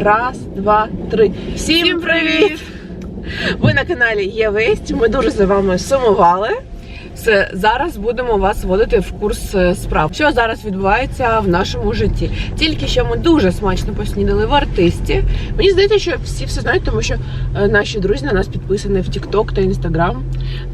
Раз, два, три. Всім привіт! Ви на каналі Є Весть. Ми дуже за вами сумували. Все, зараз будемо вас вводити в курс е, справ. Що зараз відбувається в нашому житті? Тільки що ми дуже смачно поснідали в артисті. Мені здається, що всі все знають, тому що е, наші друзі на нас підписані в TikTok та Instagram.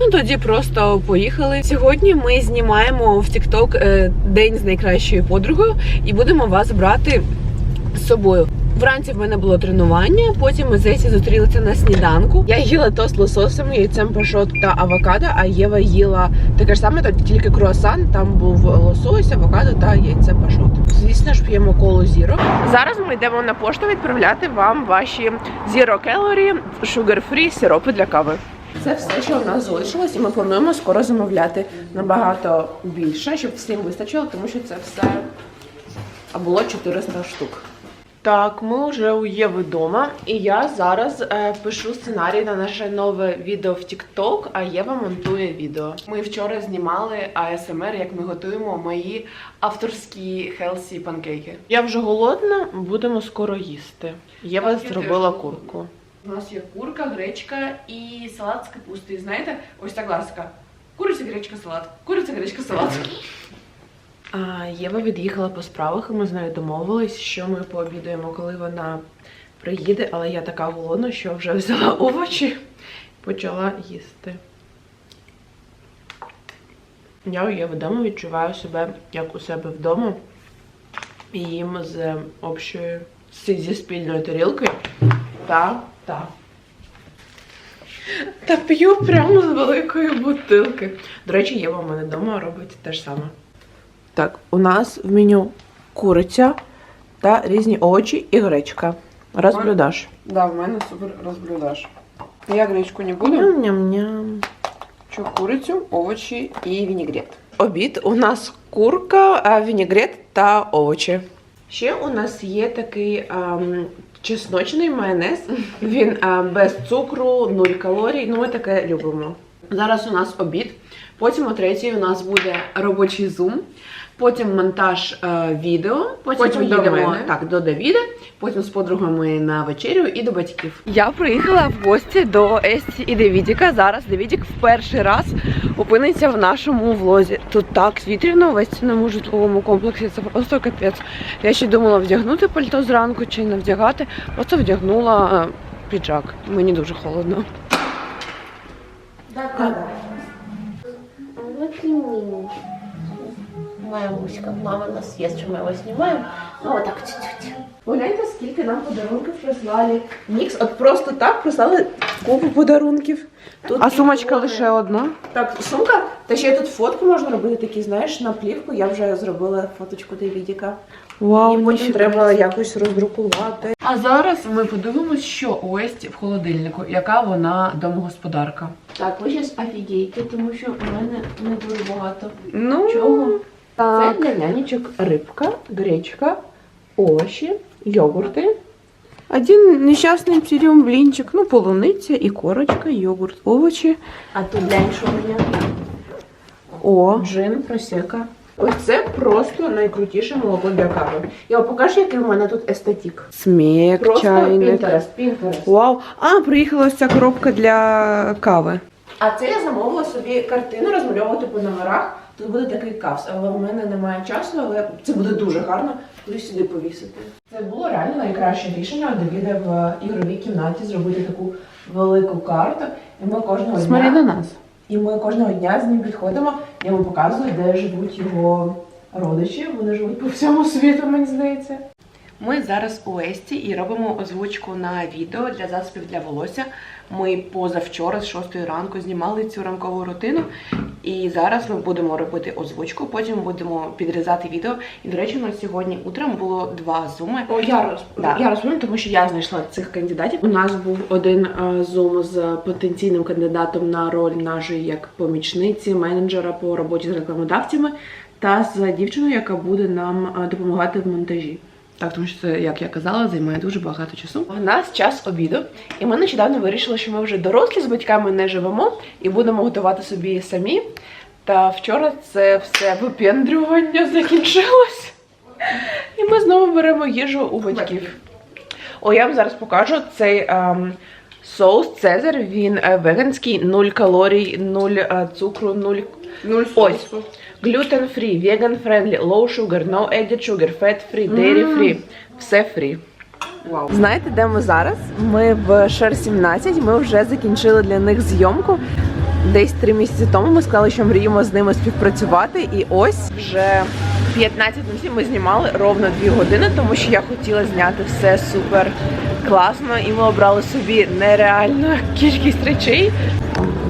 Ну тоді просто поїхали. Сьогодні ми знімаємо в TikTok е, день з найкращою подругою і будемо вас брати з собою. Вранці в мене було тренування, потім ми з Есі зустрілися на сніданку. Я їла тост з лососем, яйцем пашот та авокадо, а Єва їла таке ж саме, тільки круасан. Там був лосось, авокадо та яйце пашот. Звісно ж, п'ємо коло зіро. Зараз ми йдемо на пошту відправляти вам ваші Zero Calorie Sugar Free сиропи для кави. Це все, що у нас залишилось, і ми плануємо скоро замовляти набагато більше, щоб всім вистачило, тому що це все а було 400 штук. Так, ми вже у Єви вдома, і я зараз е, пишу сценарій на наше нове відео в TikTok, а Єва монтує відео. Ми вчора знімали ASMR, як ми готуємо мої авторські хелсі панкейки. Я вже голодна, будемо скоро їсти. Єва Так, я зробила курку. У нас є курка, гречка і салат з капусти. Знаєте, ось так ласка. Куриця, гречка, салат. Куриця, гречка, салат. Єва від'їхала по справах, і ми з нею домовились, що ми пообідаємо, коли вона приїде, але я така голодна, що вже взяла овочі, почала їсти. Я у Єви вдома відчуваю себе як у себе вдома і їм з общої зі зі спільної тарілки та та. Та п'ю прямо з великої бутилки. До речі, Єва в мене вдома робить те ж саме. Так, у нас в меню куриця та різні овочі і гречка. Розблюдаш. Да, в мене супер розблюдаш. Я гречку не буду. Ням-ням-ням. Що курицю, овочі і вінігрет. Обід у нас курка, вінігрет та овочі. Ще у нас є такий ем, чесночний майонез. Він е, без цукру, нуль калорій. Ну, ми таке любимо. Зараз у нас обід. Потім о третій у нас буде робочий зум. Потім монтаж е, відео. Потім, Потім до поїдемо мене. так, до Давіда. Потім з подругами на вечерю і до батьків. Я приїхала в гості до Есті і Давідіка. Зараз Давідік в перший раз опиниться в нашому влозі. Тут так вітряно в Естіному житловому комплексі. Це просто капець. Я ще думала вдягнути пальто зранку чи не вдягати. Просто вдягнула е, піджак. Мені дуже холодно. Вот и Моя муська, мама нас ест, что мы его снимаем. Ну вот так чуть-чуть. Погляньте, скільки нам подарунків прислали. Нікс, от просто так прислали купу подарунків. Тут а сумочка фото. лише одна. Так, сумка. Та ще тут фотку можна робити такі, знаєш, на плівку. Я вже зробила фоточку Давідіка. Вау, І потім треба якось роздрукувати. А зараз ми подивимось, що у Есті в холодильнику, яка вона домогосподарка. Так, ви зараз офігієте, тому що у мене не дуже багато. Ну, Чого? Це для нянечок рибка, гречка, овочі, йогурти. Один нещасний псиріум блінчик, ну, полуниця і корочка, йогурт, овочі. А тут що у мене. О, джин, просека. Ось це просто найкрутіше молоко для кави. Я вам покажу, який у мене тут естетик. Смік, Просто чайник. Пінтерест, Пінтерест. Вау. А, приїхала ось ця коробка для кави. А це я замовила собі картину розмальовувати по номерах. Тут буде такий кавс, але в мене немає часу, але це буде дуже гарно коли сюди повісити. Це було реально найкраще рішення Давіда в ігровій кімнаті зробити таку велику карту. І ми кожного Смотри дня на нас. і ми кожного дня з ним підходимо. Я йому показую, де живуть його родичі. Вони живуть по всьому світу, мені здається. Ми зараз у Есті і робимо озвучку на відео для засобів для волосся. Ми позавчора з 6 ранку знімали цю ранкову рутину, і зараз ми будемо робити озвучку. Потім будемо підрізати відео. І до речі, у нас сьогодні утром було два зуми. О, я розповім. Да. Я розповім, тому що я знайшла цих кандидатів. У нас був один е, зум з потенційним кандидатом на роль нашої як помічниці, менеджера по роботі з рекламодавцями, та з дівчиною, яка буде нам е, допомагати в монтажі. Так, тому що це, як я казала, займає дуже багато часу. У нас час обіду, і ми нещодавно вирішили, що ми вже дорослі з батьками не живемо і будемо готувати собі самі. Та вчора це все випендрювання закінчилось. І ми знову беремо їжу у батьків. О, я вам зараз покажу цей ем, соус Цезар. Він е, веганський, 0 калорій, 0 е, цукру, 0 Нуль Ось. соусу. Gluten free, vegan friendly, low sugar, no added sugar, fat free, dairy free. Все free. Вау. Знаєте, де ми зараз? Ми в Шер 17. Ми вже закінчили для них зйомку. Десь три місяці тому ми сказали, що мріємо з ними співпрацювати. І ось вже 15 на 7 ми знімали ровно 2 години, тому що я хотіла зняти все супер класно, і ми обрали собі нереальну кількість речей.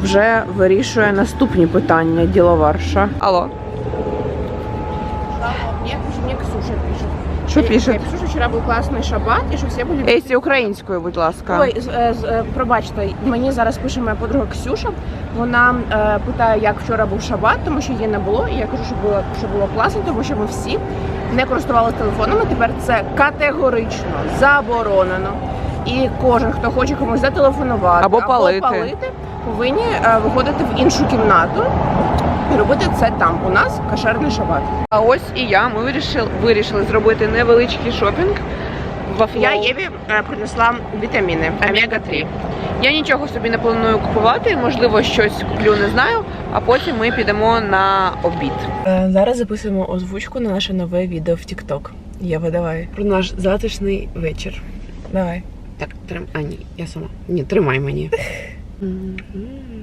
Вже вирішує наступні питання діловарша. Алло, Мне, мені Ксюша пишет. що пише? Ксюша, вчера был классный шаббат, и что все были... Есі українською, будь ласка. Ой, з- е, з- е, пробачте, мені зараз пише моя подруга Ксюша. Вона е, питає, як вчора був шабат, тому що її не було. І я кажу, що було, що було класно, тому що ми всі не користувалися телефонами. Тепер це категорично заборонено. І кожен, хто хоче комусь зателефонувати Або палити. повинні е, виходити в іншу кімнату і робити це там. У нас кошерний шабат. А ось і я. Ми вирішили, вирішили зробити невеличкий шопінг. В Я Єві е, принесла вітаміни омега 3 Я нічого собі не планую купувати, можливо, щось куплю, не знаю. А потім ми підемо на обід. Е, Зараз записуємо озвучку на наше нове відео в TikTok. Єва, давай. Про наш затишний вечір. Давай. Так, трим... а ні, я сама. Ні, тримай мені.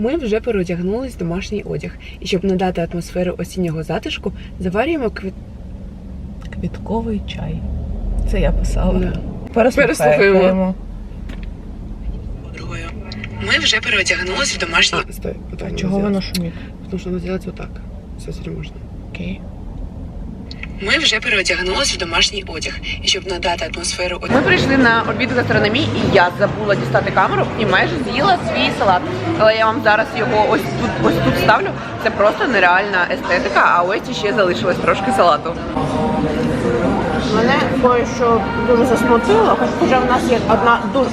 Ми вже переодягнулись в домашній одяг. І щоб надати атмосферу осіннього затишку, заварюємо квіт... квітковий чай. Це я писала. Да. Переслухаємо. Ми вже переодягнулись в домашній. А, стой. Вот А чого воно шумить? Тому що воно делается отак. Все зрі можна. Окей. Ми вже переодягнулись в домашній одяг. І щоб надати атмосферу Ми прийшли на обід в гастрономії, і я забула дістати камеру і майже з'їла свій салат. Але я вам зараз його ось тут, ось тут ставлю. Це просто нереальна естетика, а ось ще залишилось трошки салату. Мене кое-що дуже засмутило, хоча в нас є одна дуже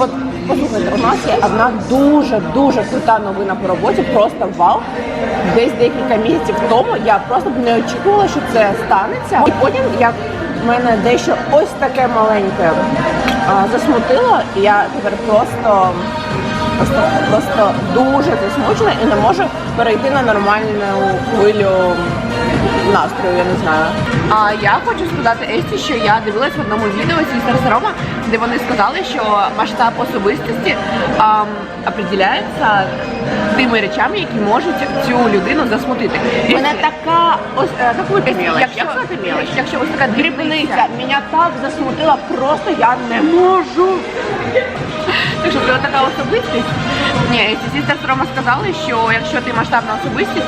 послухайте, у нас є одна дуже дуже крута новина по роботі, просто вау. Десь декілька місяців тому я просто не очікувала, що це станеться. І потім як мене дещо ось таке маленьке засмутило, і я тепер просто. Просто, просто дуже засмучена і не можу перейти на нормальну хвилю настрою, я не знаю. А я хочу сказати Есті, що я дивилась в одному відео зі Сарома, де вони сказали, що масштаб особистості ам, определяється тими речами, які можуть цю людину засмутити. Мене така ось е, мелочь. Якщо, якщо ось така дрібниця, Мене так засмутила, просто я не можу. Якщо ти така особистість, ні, ці сестер Рома сказали, що якщо ти масштабна особистість,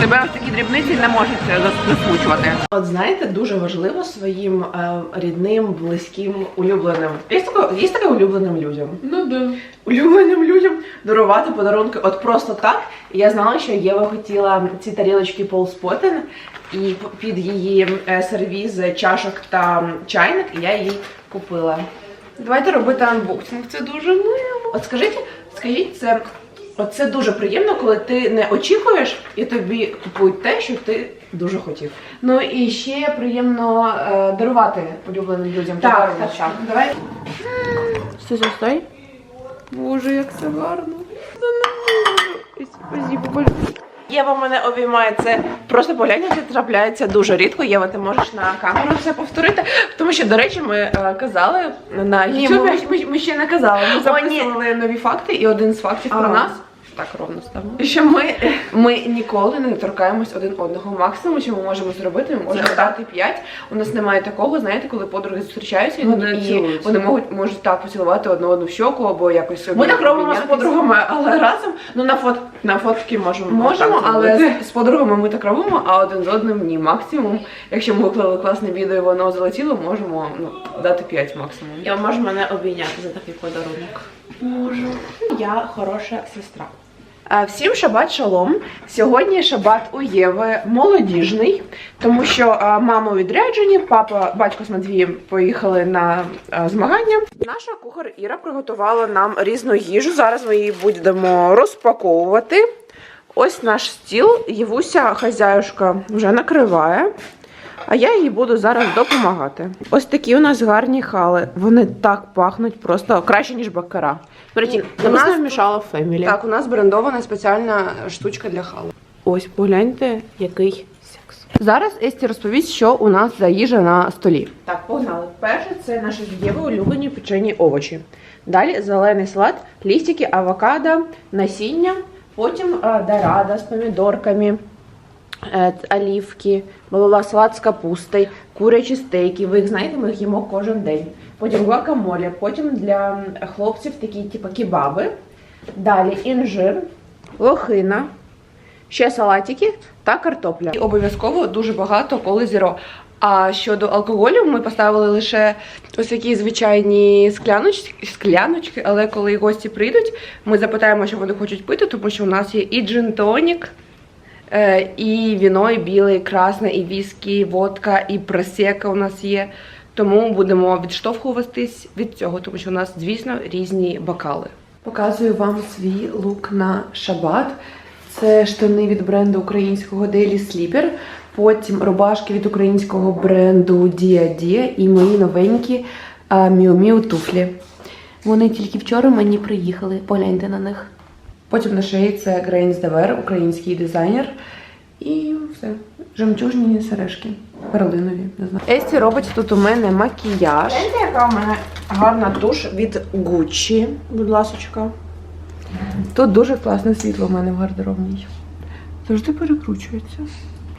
тебе ось такі дрібниці не можуть зас- засмучувати. От знаєте, дуже важливо своїм е, рідним, близьким, улюбленим. Є таке, є таке улюбленим людям. Ну да. Улюбленим людям дарувати подарунки от просто так. Я знала, що Єва хотіла ці тарілочки Пол Спотен і під її е, сервіз чашок та чайник, і я їй купила. Давайте робити анбоксинг. Це дуже мило. От скажіть, скажіть, це. От це дуже приємно, коли ти не очікуєш і тобі купують те, що ти дуже хотів. Ну і ще приємно е, дарувати улюбленим людям. Так, так, так. Давай. Стой, стой, стой. Боже, як це гарно. Це не можу. Спасибо. Єва мене обіймає. Це просто погляньте, це трапляється дуже рідко. Єва, ти можеш на камеру все повторити. Тому що, до речі, ми е, казали на Ні, YouTube. ми, ми, ми ще не казали. Ми О, ні. записували нові факти, і один з фактів про Ага. нас. Так ровно ставимо. Що ми, ми ніколи не торкаємось один одного. Максимум, що ми можемо зробити, ми можемо дати п'ять. У нас немає такого, знаєте, коли подруги зустрічаються Вони і вони можуть, можуть так поцілувати одну одну в щоку або якось Ми так робимо з подругами, але разом ну на фот на фотки можемо Можемо, так але зробити. з подругами ми так робимо, а один з одним ні. Максимум, якщо ми виклали класне відео, і воно залетіло, можемо ну дати 5 максимум. Я можу мене обійняти за такий подарунок. Можу. Я хороша сестра. Всім шабат шалом. Сьогодні шабат у Єви молодіжний, тому що мама у відрядженні, папа, батько з Матвієм поїхали на змагання. Наша кухар Іра приготувала нам різну їжу. Зараз ми її будемо розпаковувати. Ось наш стіл. Євуся, хазяюшка, вже накриває. А я їй буду зараз допомагати. Ось такі у нас гарні хали. Вони так пахнуть просто краще, ніж баккара. Прикинь, У нас мішала Фемілі. Так, у нас брендована спеціальна штучка для халу. Ось погляньте, який секс. Зараз Есті розповість, що у нас за їжа на столі. Так, погнали. Перше це наші Євою улюблені печені овочі. Далі зелений салат, лістики, авокадо, насіння, потім е, дорада з помідорками, е, олівки, малова салат з капустою, курячі стейки. Ви їх знаєте, ми їх їмо кожен день. Потім гуакамоле, потім для хлопців такі, типу, кебаби. Далі інжир, лохина, ще салатики та картопля. І обов'язково дуже багато коли зіро. А щодо алкоголю, ми поставили лише ось такі звичайні скляночки, скляночки, але коли гості прийдуть, ми запитаємо, що вони хочуть пити, тому що у нас є і джин-тонік, і віно, і біле, і красне, і віскі, і водка, і просека у нас є. Тому будемо відштовхуватись від цього, тому що у нас, звісно, різні бокали. Показую вам свій лук на шабат. Це штани від бренду українського Daily Sleeper, потім рубашки від українського бренду Dia Dia і мої новенькі а, Miu Miu туфлі. Вони тільки вчора мені приїхали. Погляньте на них. Потім на шиї це Грейнс Девер, український дизайнер. І все. Жемчужні сережки. Перлинові, не знаю. Есті робить тут у мене макіяж. Знаєте, яка у мене гарна туш від Gucci, будь ласочка. Тут дуже класне світло в мене в гардеробній. Завжди перекручується.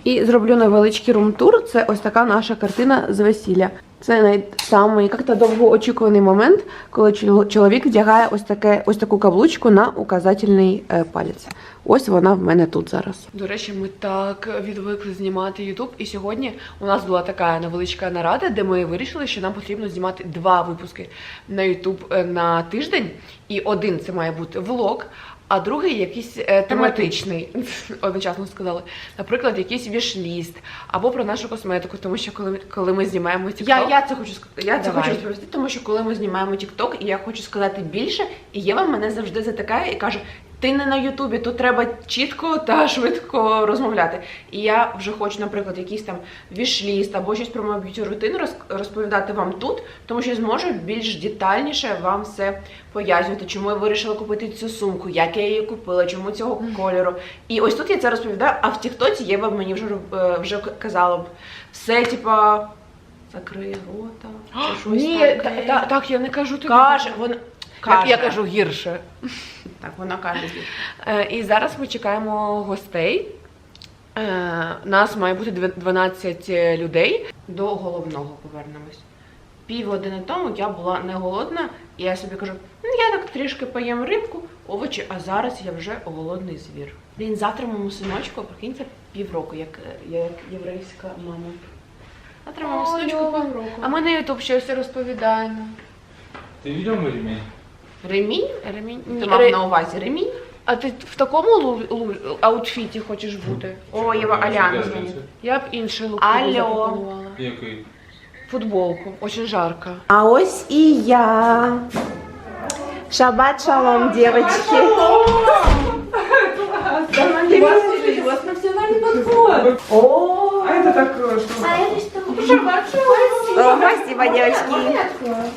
І зроблю невеличкий рум-тур. Це ось така наша картина з весілля. Це найсамий як-то довгоочікуваний момент, коли чоловік вдягає ось таке, ось таку каблучку на указательний е, палець. Ось вона в мене тут зараз. До речі, ми так відвикли знімати Ютуб, і сьогодні у нас була така невеличка нарада, де ми вирішили, що нам потрібно знімати два випуски на Ютуб е, на тиждень. І один це має бути влог, а другий якийсь е, тематичний. Одночасно сказали. Наприклад, якийсь вішліст або про нашу косметику, тому що коли, коли ми знімаємо TikTok... Я, я це хочу. Я це Давай. хочу розповісти, тому що коли ми знімаємо TikTok, і я хочу сказати більше, і Єва мене завжди затикає і каже: ти не на Ютубі, тут треба чітко та швидко розмовляти. І я вже хочу, наприклад, якийсь там вішліст або щось про мою б'юті рутину розповідати вам тут, тому що зможу більш детальніше вам все пояснювати, чому я вирішила купити цю сумку, як я її купила, чому цього кольору. І ось тут я це розповідаю, а в Тіктоці Єва мені вже е, вже казала б все, типа. Закрий рота, чи щось Ні, так я не кажу тобі. Каже, вона Так, я кажу гірше. Так, вона каже. Е, І зараз ми чекаємо гостей. Е, Нас має бути 12 людей. До головного повернемось. Пів години тому я була не голодна, і я собі кажу, ну я так трішки поїм рибку, овочі, а зараз я вже голодний звір. Блін, завтра моєму синочку, прикиньте, півроку, як, як єврейська мама. Завтра моєму синочку півроку. А ми на Ютуб ще все розповідаємо. Ты видел мой ремень? Ремінь? Ремінь. Ти Ні, мав ре- на увазі ремінь? А ти в такому лу- лу- аутфіті хочеш бути? О, Єва Аляна. Я б інший лук Алло. тобі запропонувала. Який? Футболку, очень жарко. А ось і я. Шабат шалом, девочки. У вас профессиональный подход. О, А это так, э, что? О, Спасибо, девочки.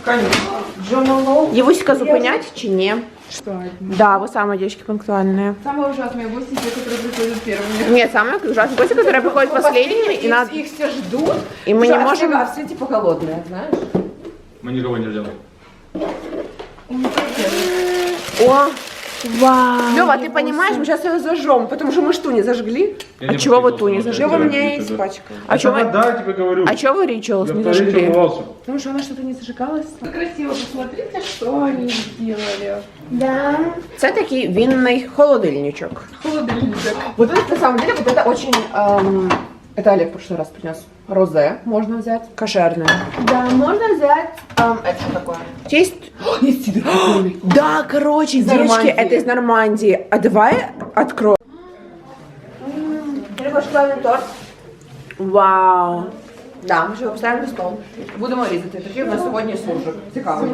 Конечно. Євуська зупинять чи ні? Что? Да, вы самые девочки пунктуальные. Самые ужасные гости, те, которые приходят первыми. Нет, самые ужасные гости, которые приходят последними, и, надо... Их все ждут. и мы не можем... все- А все типа голодные, знаешь? Мы никого не ждем. О, вау. Лева, ты понимаешь, мы сейчас ее зажжем, потому что мы что, не зажгли? Я а не чего вы подписывался ту не на зажгли? это. Лева Я меня не испачкал. А А чего вы... Да, я тебе говорю. А чего вы Ричелс Я не второй зажгли? умывался. Потому что она что-то не зажигалась. Красиво, посмотрите, что они сделали. Це такий винный холодильничок. Холодильник. Вот это, на самом деле, вот это очень... эм, это Олег в прошлый раз принес. Розе можно взять. Кошерное. Да, можно взять. Эм, это что такое? Есть... есть сидр Да, короче, девочки, Нормандии. это из Нормандии. А давай откроем. Либо шоколадный торт. Вау. Да, ми ще його поставимо на стол. Будемо різати. Такий у нас сьогодні суржик. Цікавий.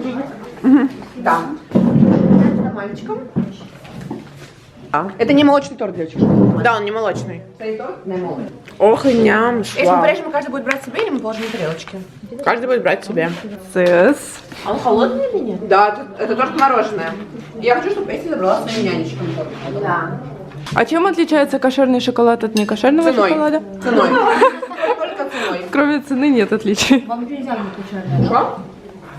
Да. За мальчиком. А. Это не молочный торт, девочки. Да, он не молочный. Цей торт не молочный. Ох, и ням, Если мы порежем, каждый будет брать себе или мы положим на тарелочки? Каждый будет брать себе. Сыс. А он холодный или нет? Да, это, это тоже мороженое. Я хочу, чтобы Эсси забрала своим нянечкам. Да. А чем отличается кошерный шоколад от некошерного Ценой. шоколада? Ценой. Только ценой. Кроме цены нет отличий. Вам нельзя не кошерный. Что?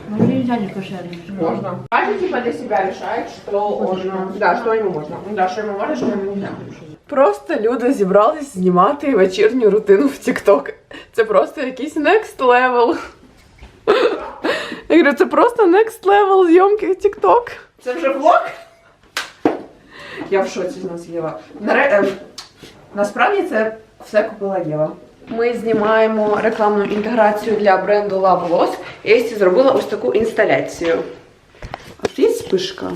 Вам нельзя не кошерный. Можно. Каждый типа для себя решает, что он... Да, что ему можно. Да, що йому можна, що йому нельзя. Просто люди зібрались знімати вечірню рутину в TikTok. Це просто якийсь next level. Я говорю, це просто next level зйомки в TikTok. Це вже влог? Я в шоці з нас Єва. Наре... ем, Насправді це все купила Єва. Ми знімаємо рекламну інтеграцію для бренду La Volos. Єсті зробила ось таку інсталяцію. А тут є спишка.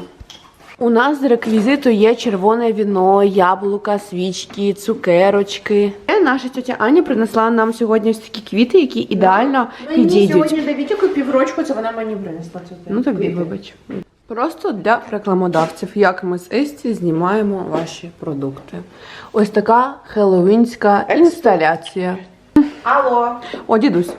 У нас з реквізиту є червоне віно, яблука, свічки, цукерочки. Е, Наша тетя Аня принесла нам сьогодні ось такі квіти, які ідеально підійдуть. сьогодні до Вітіку піврочку, це вона мені принесла цю Ну тобі вибач. Просто для рекламодавців, як ми з Есті знімаємо ваші продукти. Ось така хеллоуінська інсталяція. Алло. О, дідусь.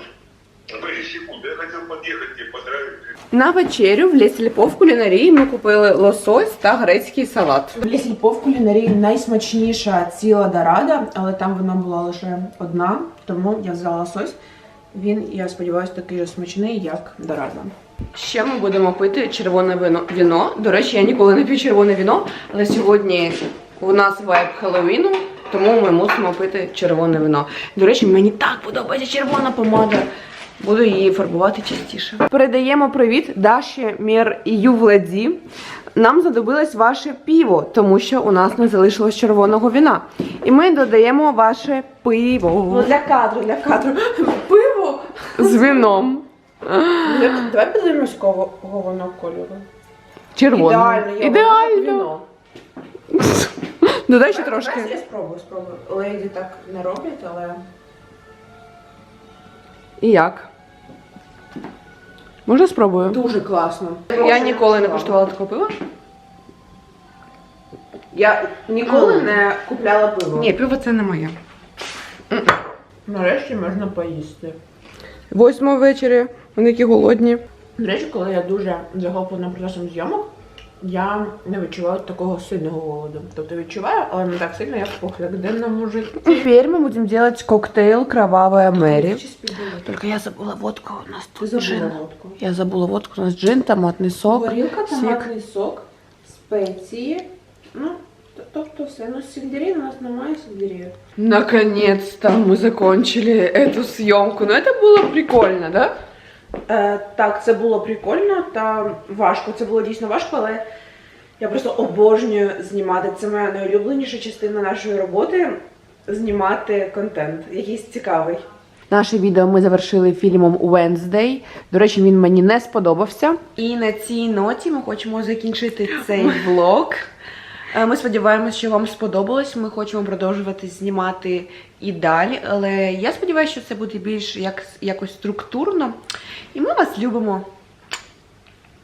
На вечерю в Лєсільпо в кулінарії ми купили лосось та грецький салат. В Лісільпо в кулінарії найсмачніша ціла дорада, але там вона була лише одна, тому я взяла лосось. Він, я сподіваюся, такий же смачний, як дорада. Ще ми будемо пити червоне вино. віно. До речі, я ніколи не п'ю червоне віно, але сьогодні у нас вайб Хеллоуіну, тому ми мусимо пити червоне вино. До речі, мені так подобається червона помада. Буду її фарбувати частіше. Передаємо привіт Даші Мір і Ювладі. Нам знадобилось ваше піво, тому що у нас не залишилось червоного віна. І ми додаємо ваше пиво Ну для кадру, для кадру. Пиво! з вином. Давай подивимось, кого воно кольору. Червоне. Ідеально, Ідеально. Додай ще трошки. Я спробую, спробую. Леді так не роблять, але. І як? Може спробую? Дуже класно. Я ніколи не куштувала такого пива. Я ніколи не купляла пиво. Ні, пиво це не моє. Нарешті можна поїсти. Восьмо ввечері, вони які голодні. До речі, коли я дуже захоплена процесом зйомок, я не відчуваю такого сильного голоду. Тобто відчуваю, але не так сильно, як в повсякденному житті. Тепер ми будемо робити коктейль Кровавая Мері. Чи спідили? Тільки я забула водку, у нас Ти тут забула джин. водку. Я забула водку, у нас джин, томатний сок. Горілка, сік. томатний сок, спеції. Ну, т- тобто все. Ну, сельдерей у нас немає сельдерію. Наконец-то мы закончили эту съемку. Ну это было прикольно, да? Е, так, це було прикольно та важко. Це було дійсно важко, але я просто обожнюю знімати. Це моя найулюбленіша частина нашої роботи знімати контент, якийсь цікавий. Наше відео ми завершили фільмом Wednesday. До речі, він мені не сподобався. І на цій ноті ми хочемо закінчити цей влог. Е, Ми сподіваємося, що вам сподобалось. Ми хочемо продовжувати знімати і далі. Але я сподіваюся, що це буде більш як, якось структурно. І ми вас любимо.